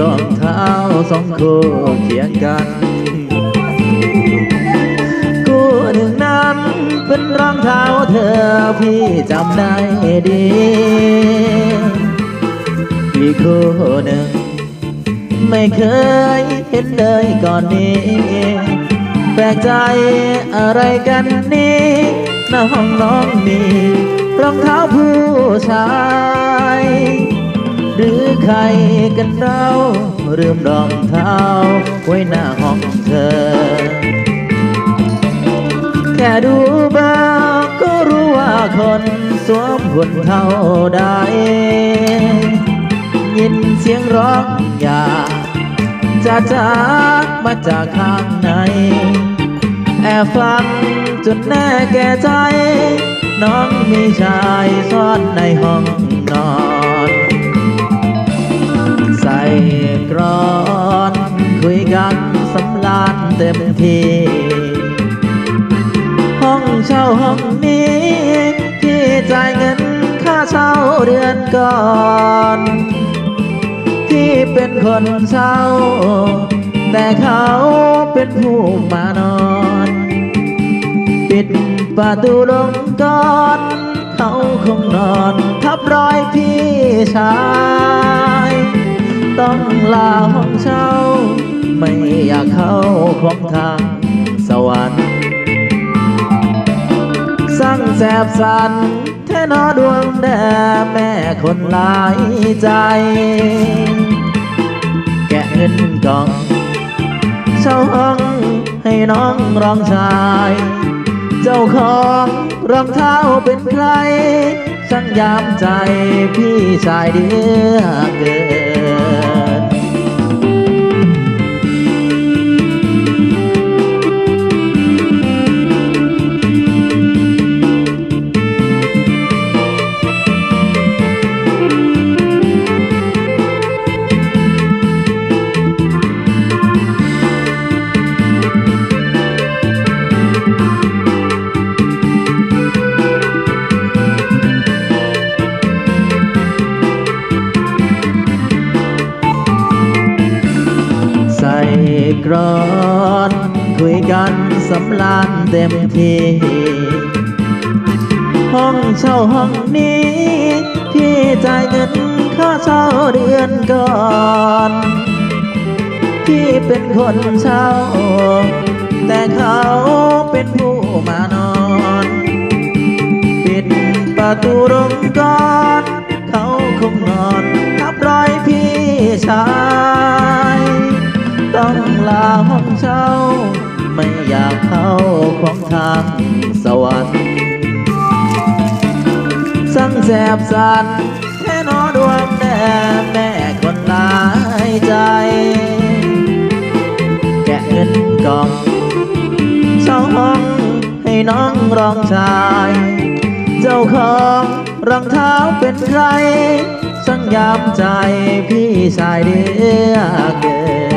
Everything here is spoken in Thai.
รองเท้าสองคู่เคียงกันคู่หนึ่งนั้นเป็นรองเท้าเธอพี่จำได้ดีอีกคู่หนึ่ง ไม่เคยเห็นเลยก่อนนี้ แปลกใจอะไรกันนี่หน้าห้องน้องมีรองเท้าผู้ชาย ใครกันเราลืมรองเท้าไว้หน้าห้องเธอ แค่ดูบ้าก็รู้ว่าคนสวมหุ่นเท่าใดยินเสียงร้องอย่าจะจากมาจากข้างใน แอบฟังจนแน่แก่ใจ น้องมีชายซ่อนในห้องนอน กรอน คุยกันสำลานเต็มทีห้องเช่าห้องนี้ที่จ่ายเงินค่าเช่าเดือนก่อน ที่เป็นคนเช่า แต่เขาเป็นผู้มานอน ปิดประตูลงก่อนเขาคงนอนทับรอยพี่ชาย ต้องลาห้องเช่า ไม่อยากเข้าของทางสวรรค์สั่งแสบสันแท่นอดวงแด่แม่คนหลายใจ แกะเงินกองเช่าห้องให้น้องรองชาย เจ้าของรองเท้าเป็นใคร ช่างยามใจพี่ชายเดือเกิน รอน คุยกันสำลานเต็มที่ห้องเช่าห้องนี้ พี่จ่ายเงินค่าเช่าเดือนก่อนพี่เป็นคนเช่า แต่เขาเป็นผู้างสวรรค์สั่งแสบสันแค่นอดวงแด่แม่คนหลายใจ แกะเงินกล่องเช่าห้องให้น้องรองชาย เจ้าของรองเท้าเป็นใครช่งยามใจพี่ชายเดือเกิน